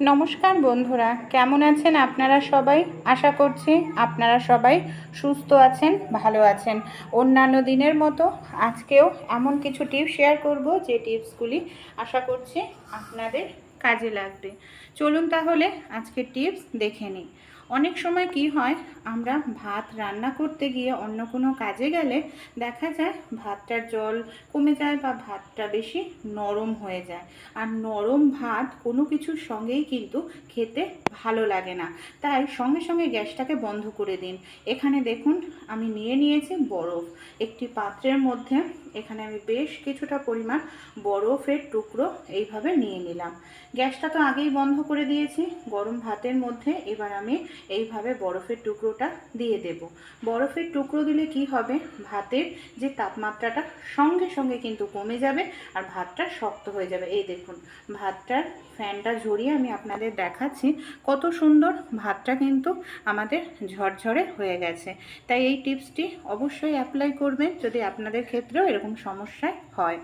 নমস্কার বন্ধুরা, কেমন আছেন আপনারা সবাই? আশা করছি আপনারা সবাই সুস্থ আছেন, ভালো আছেন। অন্যান্য দিনের মতো আজকেও এমন কিছু টিপস শেয়ার করব যে টিপসগুলি আশা করছি আপনাদের কাজে লাগবে। চলুন তাহলে আজকে টিপস দেখে নিই। অনেক সময় কি হয়, আমরা ভাত রান্না করতে গিয়ে অন্য কোনো কাজে গেলে দেখা যায় ভাতটার জল কমে যায় বা ভাতটা বেশি নরম হয়ে যায়। আর নরম ভাত কোনো কিছুর সঙ্গেই কিন্তু খেতে ভালো লাগে না। তাই সঙ্গে সঙ্গে গ্যাসটাকে বন্ধ করে দিন। এখানে দেখুন, আমি নিয়ে নিয়েছি বরফ। একটি পাত্রের মধ্যে এখানে আমি বেশ কিছুটা পরিমাণ বরফের টুকরো এইভাবে নিয়ে নিলাম। গ্যাসটা তো আগেই বন্ধ করে দিয়েছি, গরম ভাতের মধ্যে এবার আমি এইভাবে বরফের টুকরোটা দিয়ে দেব। বরফের টুকরো দিলে কি হবে? ভাতের যে তাপমাত্রাটা সঙ্গে সঙ্গে কিন্তু কমে যাবে আর ভাতটা শক্ত হয়ে যাবে। এই দেখুন, ভাতটার ফ্যানটা ঝরিয়ে আমি আপনাদের দেখাচ্ছি কত সুন্দর ভাতটা কিন্তু আমাদের ঝরঝরে হয়ে গেছে। তাই এই টিপসটি অবশ্যই অ্যাপ্লাই করবেন যদি আপনাদের ক্ষেত্রেও এরকম সমস্যায় হয়।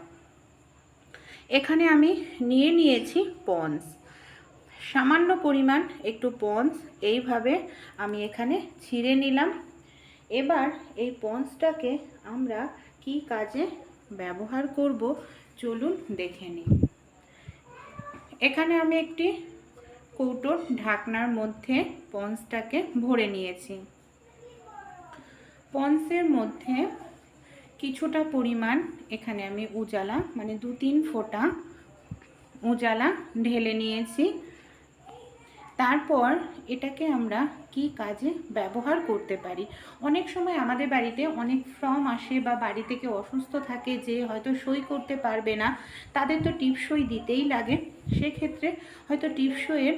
এখানে আমি নিয়ে নিয়েছি পন্স। সামান্য পরিমাণ একটু পন্স এইভাবে আমি এখানে ছিঁড়ে নিলাম। এবার এই পন্সটাকে আমরা কি কাজে ব্যবহার করব চলুন দেখে নিই। এখানে আমি একটি কৌটোর ঢাকনার মধ্যে পন্সটাকে ভরে নিয়েছি। পন্সের মধ্যে কিছুটা পরিমাণ এখানে আমি উজালা মানে দু তিন ফোঁটা উজালা ঢেলে নিয়েছি। তারপর এটাকে আমরা কি কাজে ব্যবহার করতে পারি? অনেক সময় আমাদের বাড়িতে অনেক ফর্ম আসে বা বাড়ি থেকে অসুস্থ থাকে যে হয়তো সই করতে পারবে না, তাদের তো টিপসই দিতেই লাগে। সেক্ষেত্রে হয়তো টিপসইয়ের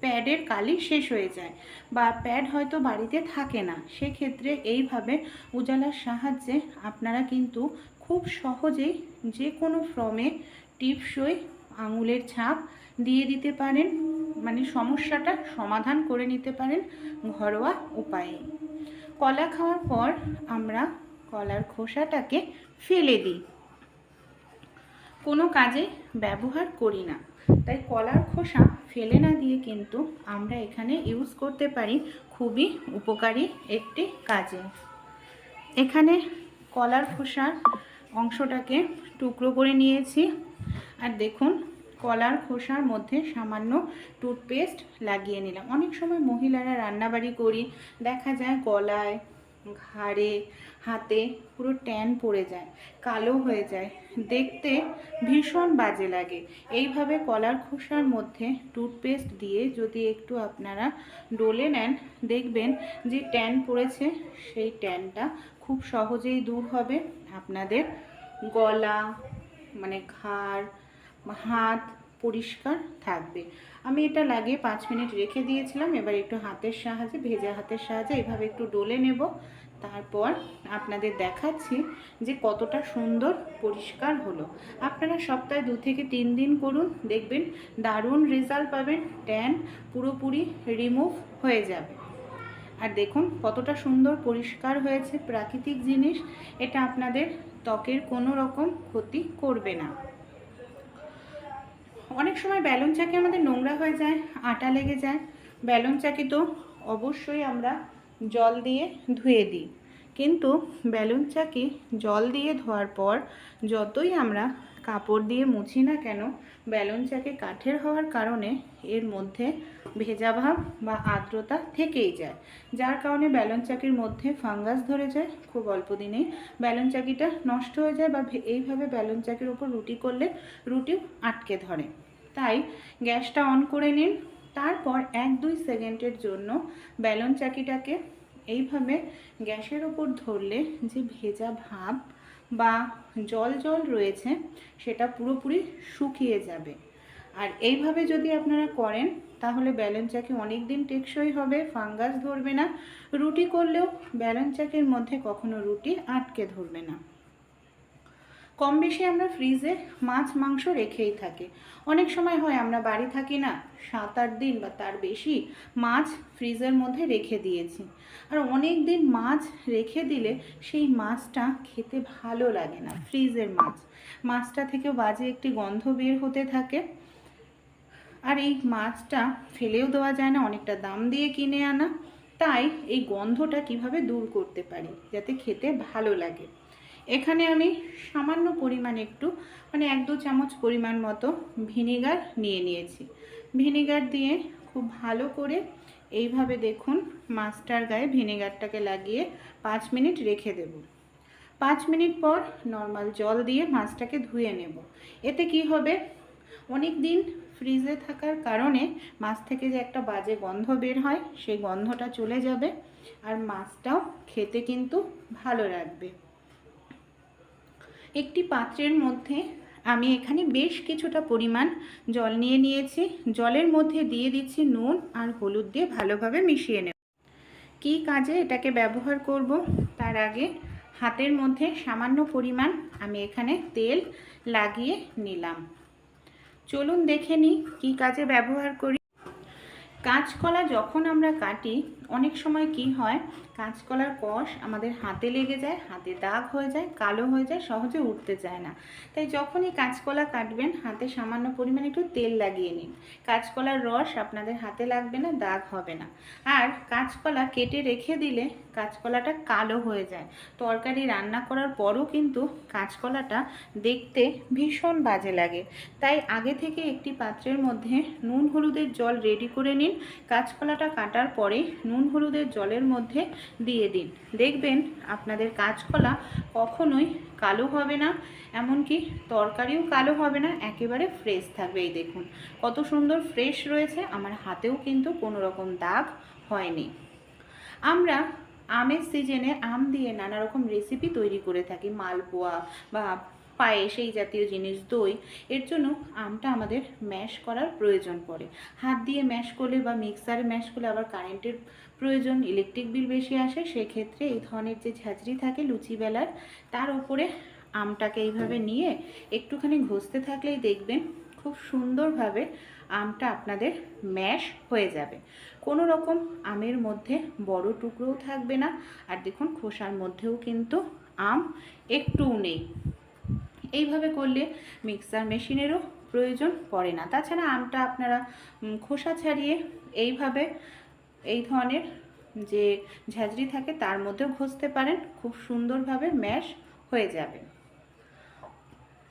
প্যাডের কালি শেষ হয়ে যায় বা প্যাড হয়তো বাড়িতে থাকে না। সেক্ষেত্রে এইভাবে উজালার সাহায্যে আপনারা কিন্তু খুব সহজেই যে কোনো ফর্মে টিপসই আঙুলের ছাপ দিয়ে দিতে পারেন মানে সমস্যাটা সমাধান করে নিতে পারেন ঘরোয়া উপায়ে। কলা খাওয়ার পর আমরা কলার খোসাটাকে ফেলে দিই। কোনো কাজে ব্যবহার করি না। তাই কলার খোসা ফেলে না দিয়ে কিন্তু আমরা এখানে ইউজ করতে পারি খুবই উপকারী একটি কাজে। এখানে কলার খোসার অংশটাকে টুকরো করে নিয়েছি। আর দেখুন, কলার খোসার মধ্যে সামান্য টুথপেস্ট লাগিয়ে নিলাম। অনেক সময় মহিলারা রান্নাবাড়ি করি, দেখা যায় গলায় ঘাড়ে, হাতে পুরো ট্যান পড়ে যায়, কালো হয়ে যায়। দেখতে ভীষণ বাজে লাগে। এইভাবে কলার খোসার মধ্যে টুথপেস্ট দিয়ে যদি একটু আপনারা ডলে নেন, দেখবেন যে ট্যান পড়েছে, সেই ট্যানটা খুব সহজেই দূর হবে। আপনাদের গলা মানে ঘাড়, হাত পরিষ্কার থাকবে। আমি এটা লাগিয়ে পাঁচ মিনিট রেখে দিয়েছিলাম, এবার একটু হাতের সাহায্যে, ভেজা হাতের সাহায্যে এভাবে একটু ডলে নেব। তারপর আপনাদের দেখাচ্ছি যে কতটা সুন্দর পরিষ্কার হলো। আপনারা সপ্তাহে দু থেকে তিন দিন করুন, দেখবেন দারুণ রেজাল্ট পাবেন ট্যান পুরোপুরি রিমুভ হয়ে যাবে। আর দেখুন কতটা সুন্দর পরিষ্কার হয়েছে প্রাকৃতিক জিনিস, এটা আপনাদের ত্বকের কোনো রকম ক্ষতি করবে না। অনেক সময় ব্যালন চাকি আমাদের নোংরা হয়ে যায়, আটা লেগে যায়, ব্যালন চাকি তো অবশ্যই আমরা জল দিয়ে ধুয়ে দিই। কিন্তু ব্যালন চাকি জল দিয়ে ধোয়ার পর যতই আমরা কাপড় দিয়ে মুছি না কেন ব্যালন চাকি কাঠের হওয়ার কারণে এর মধ্যে ভেজা ভাব বা আর্দ্রতা থেকেই যায়। যার কারণে ব্যালন চাকির মধ্যে ফাঙ্গাস ধরে যায়। খুব অল্প দিনেই ব্যালন চাকিটা নষ্ট হয়ে যায় বা এইভাবে ব্যালন চাকির ওপর রুটি করলে রুটিও আটকে ধরে। তাই গ্যাসটা অন করে নিন। তারপর এক দুই সেকেন্ডের জন্য ব্যালন চাকিটাকে এইভাবে গ্যাসের ওপর ধরলে যে ভেজা ভাব বা জল জল রয়েছে, সেটা পুরোপুরি শুকিয়ে যাবে। আর এইভাবে যদি আপনারা করেন, তাহলে ব্যালন চাকি অনেক দিন টেকসই হবে, ফাঙ্গাস ধরবে না। রুটি করলেও ব্যালন চাকের মধ্যে কখনো রুটি আটকে ধরবে না। কম বেশি আমরা ফ্রিজে মাছ, মাংস রেখেই থাকি। অনেক সময় হয় আমরা বাড়ি থাকি না সাত আট দিন বা তার বেশি মাছ ফ্রিজের মধ্যে রেখে দিয়েছি। আর অনেক দিন মাছ রেখে দিলে সেই মাছটা খেতে ভালো লাগে না, ফ্রিজের মাছ। মাছটা থেকেও বাজে একটি গন্ধ বের হতে থাকে। আর এই মাছটা ফেলেও দেওয়া যায় না, অনেকটা দাম দিয়ে কিনে আনা। তাই এই গন্ধটা কীভাবে দূর করতে পারি, যাতে খেতে ভালো লাগে? এখানে আমি সামান্য পরিমাণ একটু মানে এক দু চামচ পরিমাণ মতো ভিনিগার নিয়ে নিয়েছি। ভিনিগার দিয়ে খুব ভালো করে এইভাবে দেখুন মাছটার গায়ে ভিনেগারটাকে লাগিয়ে পাঁচ মিনিট রেখে দেব। পাঁচ মিনিট পর নর্মাল জল দিয়ে মাছটাকে ধুয়ে নেব। এতে কি হবে? অনেক দিন ফ্রিজে থাকার কারণে মাছ থেকে যে একটা বাজে গন্ধ বের হয়, সেই গন্ধটা চলে যাবে আর মাছটাও খেতে কিন্তু ভালো লাগবে। একটি পাত্রের মধ্যে আমি এখানে বেশ কিছুটা পরিমাণ জল নিয়ে নিয়েছি। জলের মধ্যে দিয়ে দিচ্ছি নুন আর হলুদ দিয়ে ভালোভাবে মিশিয়ে নেব। কী কাজে এটাকে ব্যবহার করব? তার আগে হাতের মধ্যে সামান্য পরিমাণ আমি এখানে তেল লাগিয়ে নিলাম। চলুন দেখে নিই কী কাজে ব্যবহার করি। কাঁচকলা যখন আমরা কাটি অনেক সময় কি হয় কাঁচকলার কষ আমাদের হাতে লেগে যায়, হাতে দাগ হয়ে যায়, কালো হয়ে যায়, সহজে উঠতে চায় না। তাই যখনই কাঁচকলা কাটবেন, হাতে সামান্য পরিমাণে একটু তেল লাগিয়ে নিন। কাঁচকলার রস আপনাদের হাতে লাগবে না, দাগ হবে না। আর কাঁচকলা কেটে রেখে দিলে কাঁচকলাটা কালো হয়ে যায়। তরকারি রান্না করার পরও কিন্তু কাঁচকলাটা দেখতে ভীষণ বাজে লাগে। তাই আগে থেকে একটি পাত্রের মধ্যে নুন, হলুদের জল রেডি করে নিন। কাঁচকলাটা কাটার পরে নুন হলুদের জলের মধ্যে দিয়ে দিন। দেখবেন আপনাদের কাঁচকলা কখনোই কালো হবে না, এমনকি তরকারিও কালো হবে না, একেবারে ফ্রেশ থাকবে। এই দেখুন, কত সুন্দর ফ্রেশ রয়েছে, আমার হাতেও কিন্তু কোনো রকম দাগ হয়নি। আমরা আমের সিজনে আম দিয়ে নানা রকম রেসিপি তৈরি করে থাকি, মালপোয়া বা পায়েস, এই জাতীয় জিনিস, দই। এর জন্য আমটা আমাদের ম্যাশ করার প্রয়োজন পড়ে। হাত দিয়ে ম্যাশ করলে বা মিক্সারে ম্যাশ করলে আবার কারেন্টের প্রয়োজন ইলেকট্রিক বিল বেশি আসে, সেক্ষেত্রে এই ধরনের যে ঝাঁঝরি থাকে লুচি বেলার, তার উপরে আমটাকে এইভাবে নিয়ে একটুখানি ঘষতে থাকলেই দেখবেন খুব সুন্দরভাবে আমটা আপনাদের ম্যাশ হয়ে যাবে। কোনো রকম আমের মধ্যে বড় টুকরোও থাকবে না, আর দেখুন খোসার মধ্যেও কিন্তু আম একটুও নেই। এইভাবে করলে মিক্সার মেশিনেরও প্রয়োজন পড়ে না। তাছাড়া আমটা আপনারা খোসা ছাড়িয়ে এইভাবে এই ধরনের যে ঝাঁঝরি থাকে তার মধ্যেও ঘষতে পারেন, খুব সুন্দরভাবে ম্যাশ হয়ে যাবে।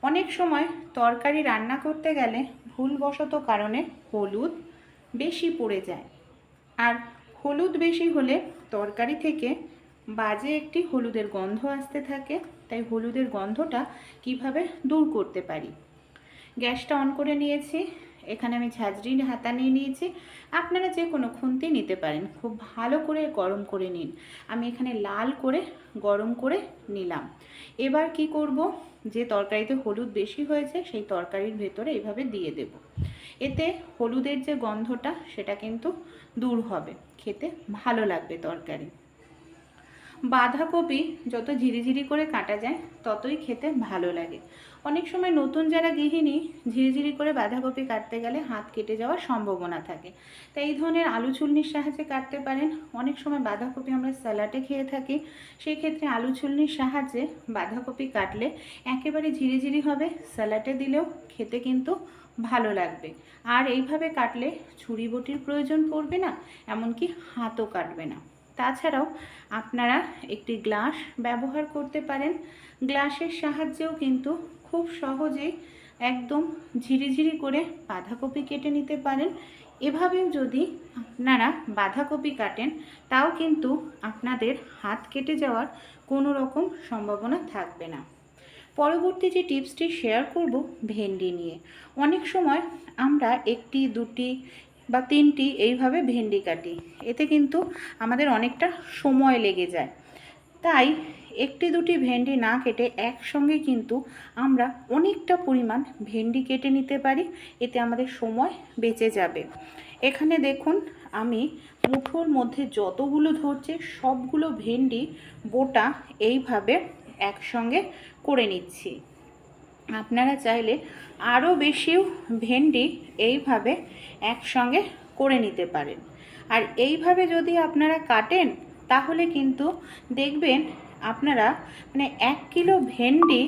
অনেক সময় তরকারি রান্না করতে গেলে ভুলবশত কারণে হলুদ বেশি পড়ে যায়। আর হলুদ বেশি হলে তরকারি থেকে বাজে একটি হলুদের গন্ধ আসতে থাকে, তাই হলুদের গন্ধটা কীভাবে দূর করতে পারি? গ্যাসটা অন করে নিয়েছি। এখানে আমি ঝাঁঝরির হাতা নিয়ে নিয়েছি। আপনারা যে কোনো খুন্তি নিতে পারেন। খুব ভালো করে গরম করে নিন। আমি এখানে লাল করে গরম করে নিলাম। এবার কি করব? যে তরকারিতে হলুদ বেশি হয়েছে, সেই তরকারির ভেতরে এইভাবে দিয়ে দেব। এতে হলুদের যে গন্ধটা, সেটা কিন্তু দূর হবে। খেতে ভালো লাগবে তরকারি। বাঁধাকপি যত ঝিরিঝিরি করে কাটা যায়, ততই খেতে ভালো লাগে। অনেক সময় নতুন যারা গৃহিণী ঝিরিঝিরি করে বাঁধাকপি কাটতে গেলে হাত কেটে যাওয়ার সম্ভাবনা থাকে। তাই এই ধরনের আলু ছুলনির সাহায্যে কাটতে পারেন। অনেক সময় বাঁধাকপি আমরা স্যালাডে খেয়ে থাকি, সেই ক্ষেত্রে আলু ছুলনির সাহায্যে বাঁধাকপি কাটলে একেবারে ঝিরিঝিরি হবে, স্যালাডে দিলেও খেতে কিন্তু ভালো লাগবে। আর এইভাবে কাটলে ছুরি বটির প্রয়োজন পড়বে না, এমনকি হাতও কাটবে না। তাছাড়াও আপনারা একটি গ্লাস ব্যবহার করতে পারেন। গ্লাসের সাহায্যেও কিন্তু খুব সহজেই একদম ঝিরিঝিরি করে বাঁধাকপি কেটে নিতে পারেন। এভাবেও যদি আপনারা বাঁধাকপি কাটেন, তাও কিন্তু আপনাদের হাত কেটে যাওয়ার কোনো রকম সম্ভাবনা থাকবে না। পরবর্তী যে টিপসটি শেয়ার করব, ভেন্ডি নিয়ে। অনেক সময় আমরা একটি, দুটি বা তিনটি এইভাবে ভেন্ডি কাটি। এতে কিন্তু আমাদের অনেকটা সময় লেগে যায়। তাই একটি দুটি ভেন্ডি না কেটে একসঙ্গে কিন্তু আমরা অনেকটা পরিমাণ ভেন্ডি কেটে নিতে পারি। এতে আমাদের সময় বেঁচে যাবে। এখানে দেখুন, আমি মুঠোর মধ্যে যতগুলো ধরছে, সবগুলো ভেন্ডি বোটা এইভাবে একসঙ্গে করে নিচ্ছি। আপনারা চাইলে আরও বেশিও ভেন্ডি এইভাবে একসঙ্গে করে নিতে পারেন। আর এইভাবে যদি আপনারা কাটেন, তাহলে কিন্তু দেখবেন আপনারা মানে এক কিলো ভেন্ডি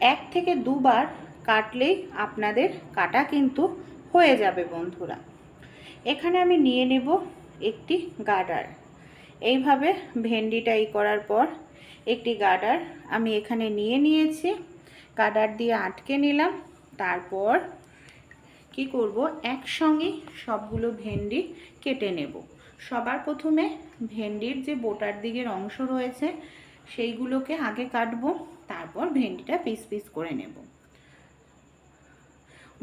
এক থেকে দুবার কাটলেই আপনাদের কাটা কিন্তু হয়ে যাবে বন্ধুরা। এখানে আমি নিয়ে নেব একটি গার্ডার এইভাবে ভেন্ডিটা করার পর একটি গার্ডার আমি এখানে নিয়ে নিয়েছি। গার্ডার দিয়ে আটকে নিলাম। তারপর কি করব? একসঙ্গে সবগুলো ভেন্ডি কেটে নেব। সবার প্রথমে ভেন্ডির যে বোটার দিকের অংশ রয়েছে, সেইগুলোকে আগে কাটবো, তারপর ভেন্ডিটা পিস পিস করে নেব।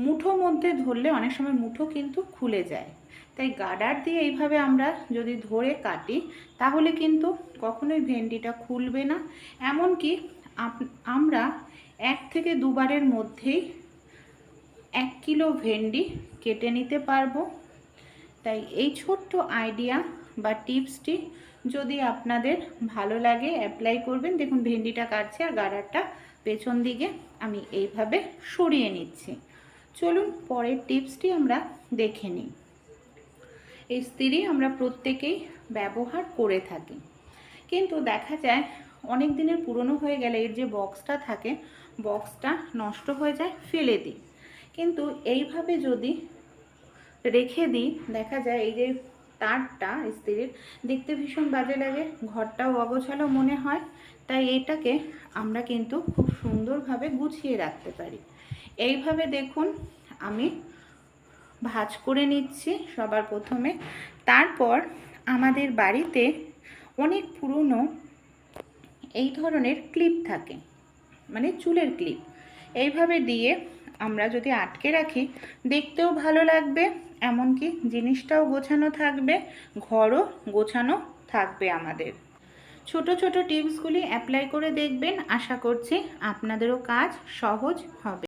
মুঠো মধ্যে ধরলে অনেক সময় মুঠো কিন্তু খুলে যায়। তাই গার্ডার দিয়ে এইভাবে আমরা যদি ধরে কাটি, তাহলে কিন্তু কখনোই ভেন্ডিটা খুলবে না। এমনকি আমরা এক থেকে দুবারের মধ্যেই এক কিলো ভেন্ডি কেটে নিতে পারব। তাই এই ছোট্ট আইডিয়া বা টিপসটি যদি আপনাদের ভালো লাগে, অ্যাপ্লাই করবেন। দেখুন, ভেন্ডিটা কাটছে আর গাডারটা পেছন দিকে। আমি এইভাবে সরিয়ে নিচ্ছি। চলুন, পরের টিপসটি আমরা দেখে নিই। এই স্ত্রী আমরা প্রত্যেকেই ব্যবহার করে থাকি। কিন্তু দেখা যায় অনেক দিনের পুরনো হয়ে গেলে এর যে বক্সটা থাকে, বক্সটা নষ্ট হয়ে যায়, ফেলে দিই। কিন্তু এইভাবে যদি রেখে দিই, দেখা যায় এই যে তারটা স্ত্রীর, দেখতে ভীষণ বাজে লাগে, ঘরটাও অগোছালো মনে হয়, তাই এটাকে আমরা কিন্তু খুব সুন্দরভাবে গুছিয়ে রাখতে পারি। এইভাবে দেখুন, আমি ভাঁজ করে নিচ্ছি সবার প্রথমে। তারপর আমাদের বাড়িতে অনেক পুরনো এই ধরনের ক্লিপ থাকে মানে চুলের ক্লিপ। এইভাবে দিয়ে আমরা যদি আটকে রাখি, দেখতেও ভালো লাগবে, এমনকি জিনিসটাও গোছানো থাকবে, ঘরও গোছানো থাকবে আমাদের। ছোট ছোট টিপসগুলি অ্যাপ্লাই করে দেখবেন। আশা করছি আপনাদেরও কাজ সহজ হবে।